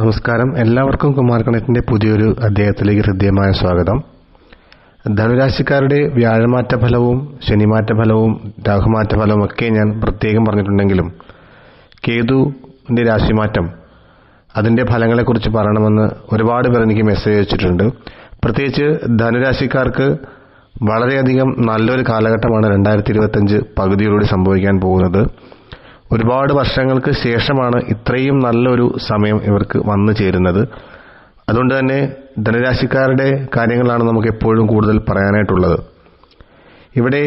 നമസ്കാരം. എല്ലാവർക്കും കുമാർ പുതിയൊരു അദ്ദേഹത്തിലേക്ക് ഹൃദ്യമായ സ്വാഗതം. ധനുരാശിക്കാരുടെ വ്യാഴമാറ്റ ഫലവും ശനിമാറ്റ ഫലവും രാഹുമാറ്റ ഫലവും ഒക്കെ ഞാൻ പ്രത്യേകം പറഞ്ഞിട്ടുണ്ടെങ്കിലും കേതുവിന്റെ രാശിമാറ്റം അതിന്റെ ഫലങ്ങളെക്കുറിച്ച് പറയണമെന്ന് ഒരുപാട് പേർ എനിക്ക് മെസ്സേജ് അയച്ചിട്ടുണ്ട്. പ്രത്യേകിച്ച് ധനുരാശിക്കാർക്ക് വളരെയധികം നല്ലൊരു കാലഘട്ടമാണ് രണ്ടായിരത്തി ഇരുപത്തഞ്ച് പകുതിയോടുകൂടി സംഭവിക്കാൻ പോകുന്നത്. ഒരുപാട് വർഷങ്ങൾക്ക് ശേഷമാണ് ഇത്രയും നല്ലൊരു സമയം ഇവർക്ക് വന്നു ചേരുന്നത്. അതുകൊണ്ട് തന്നെ ധനുരാശിക്കാരുടെ കാര്യങ്ങളാണ് നമുക്ക് എപ്പോഴും കൂടുതൽ പറയാനായിട്ടുള്ളത്. ഇവിടെ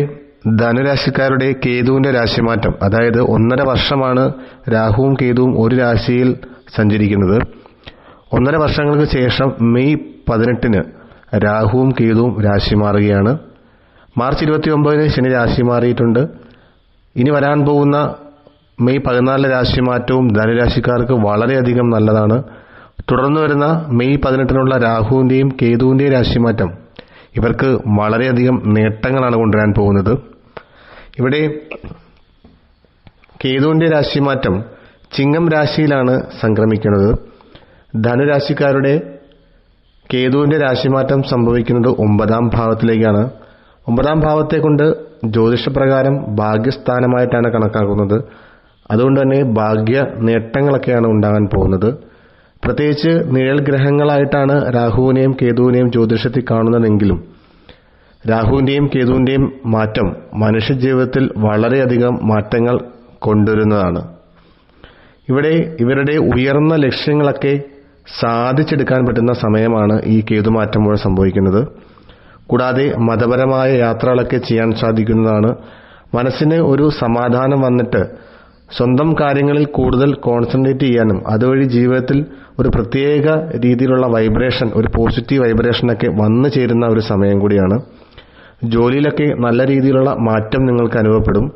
ധനുരാശിക്കാരുടെ കേതുവിന്റെ രാശിമാറ്റം അതായത് ഒന്നര വർഷമാണ് രാഹുവും കേതുവും ഒരു രാശിയിൽ സഞ്ചരിക്കുന്നത്. ഒന്നര വർഷങ്ങൾക്ക് ശേഷം മെയ് പതിനെട്ടിന് രാഹുവും കേതുവും രാശി മാറുകയാണ്. മാർച്ച് ഇരുപത്തി ഒമ്പതിന് ശനി രാശി മാറിയിട്ടുണ്ട്. ഇനി വരാൻ പോകുന്ന മെയ് പതിനാലിലെ രാശിമാറ്റവും ധനുരാശിക്കാർക്ക് വളരെയധികം നല്ലതാണ്. തുടർന്ന് വരുന്ന മെയ് പതിനെട്ടിനുള്ള രാഹുവിന്റെയും കേതുവിന്റെയും രാശിമാറ്റം ഇവർക്ക് വളരെയധികം നേട്ടങ്ങളാണ് കൊണ്ടുവരാൻ പോകുന്നത്. ഇവിടെ കേതുവിന്റെ രാശിമാറ്റം ചിങ്ങം രാശിയിലാണ് സംക്രമിക്കുന്നത്. ധനുരാശിക്കാരുടെ കേതുവിന്റെ രാശിമാറ്റം സംഭവിക്കുന്നത് ഒമ്പതാം ഭാവത്തിലേക്കാണ്. ഒമ്പതാം ഭാവത്തെ കൊണ്ട് ജ്യോതിഷപ്രകാരം ഭാഗ്യസ്ഥാനമായിട്ടാണ് കണക്കാക്കുന്നത്. അതുകൊണ്ട് തന്നെ ഭാഗ്യ നേട്ടങ്ങളൊക്കെയാണ് ഉണ്ടാകാൻ പോകുന്നത്. പ്രത്യേകിച്ച് നിഴൽ ഗ്രഹങ്ങളായിട്ടാണ് രാഹുവിനെയും കേതുവിനെയും ജ്യോതിഷത്തിൽ കാണുന്നതെങ്കിലും രാഹുവിന്റെയും കേതുവിന്റെയും മാറ്റം മനുഷ്യജീവിതത്തിൽ വളരെയധികം മാറ്റങ്ങൾ കൊണ്ടുവരുന്നതാണ്. ഇവിടെ ഇവരുടെ ഉയർന്ന ലക്ഷ്യങ്ങളൊക്കെ സാധിച്ചെടുക്കാൻ പറ്റുന്ന സമയമാണ് ഈ കേതുമാറ്റം മൂലം സംഭവിക്കുന്നത്. കൂടാതെ മതപരമായ യാത്രകളൊക്കെ ചെയ്യാൻ സാധിക്കുന്നതാണ്. മനസ്സിന് ഒരു സമാധാനം വന്നിട്ട് സ്വന്തം കാര്യങ്ങളിൽ കൂടുതൽ കോൺസെൻട്രേറ്റ് ചെയ്യാനും അതുവഴി ജീവിതത്തിൽ ഒരു പ്രത്യേക രീതിയിലുള്ള വൈബ്രേഷൻ ഒരു പോസിറ്റീവ് വൈബ്രേഷനൊക്കെ വന്നു ചേരുന്ന ഒരു സമയം കൂടിയാണ്. ജോലിയിലൊക്കെ നല്ല രീതിയിലുള്ള മാറ്റം നിങ്ങൾക്ക് അനുഭവപ്പെടും.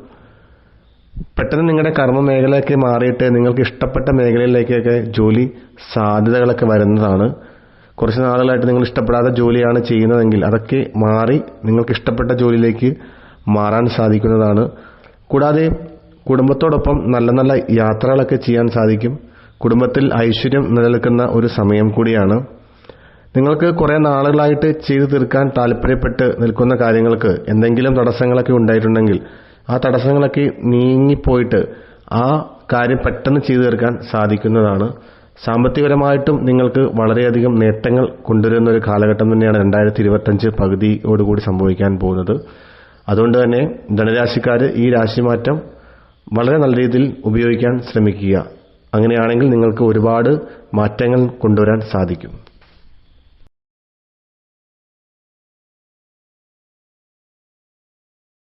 പെട്ടെന്ന് നിങ്ങളുടെ കർമ്മ മേഖലയൊക്കെ മാറിയിട്ട് നിങ്ങൾക്ക് ഇഷ്ടപ്പെട്ട മേഖലയിലേക്കൊക്കെ ജോലി സാധ്യതകളൊക്കെ വരുന്നതാണ്. കുറച്ച് നാളുകളായിട്ട് നിങ്ങൾ ഇഷ്ടപ്പെടാത്ത ജോലിയാണ് ചെയ്യുന്നതെങ്കിൽ അതൊക്കെ മാറി നിങ്ങൾക്ക് ഇഷ്ടപ്പെട്ട ജോലിയിലേക്ക് മാറാൻ സാധിക്കുന്നതാണ്. കൂടാതെ കുടുംബത്തോടൊപ്പം നല്ല നല്ല യാത്രകളൊക്കെ ചെയ്യാൻ സാധിക്കും. കുടുംബത്തിൽ ഐശ്വര്യം നിലനിൽക്കുന്ന ഒരു സമയം കൂടിയാണ്. നിങ്ങൾക്ക് കുറേ നാളുകളായിട്ട് ചെയ്തു തീർക്കാൻ താല്പര്യപ്പെട്ട് നിൽക്കുന്ന കാര്യങ്ങൾക്ക് എന്തെങ്കിലും തടസ്സങ്ങളൊക്കെ ഉണ്ടായിട്ടുണ്ടെങ്കിൽ ആ തടസ്സങ്ങളൊക്കെ നീങ്ങിപ്പോയിട്ട് ആ കാര്യം പെട്ടെന്ന് ചെയ്തു തീർക്കാൻ സാധിക്കുന്നതാണ്. സാമ്പത്തികപരമായിട്ടും നിങ്ങൾക്ക് വളരെയധികം നേട്ടങ്ങൾ കൊണ്ടുവരുന്ന ഒരു കാലഘട്ടം തന്നെയാണ് രണ്ടായിരത്തി ഇരുപത്തഞ്ച് പകുതിയോടുകൂടി സംഭവിക്കാൻ പോകുന്നത്. അതുകൊണ്ട് തന്നെ ധനരാശിക്കാർ ഈ രാശിമാറ്റം വളരെ നല്ല രീതിയിൽ ഉപയോഗിക്കാൻ ശ്രമിക്കുക. അങ്ങനെയാണെങ്കിൽ നിങ്ങൾക്ക് ഒരുപാട് മാറ്റങ്ങൾ കൊണ്ടുവരാൻ സാധിക്കും.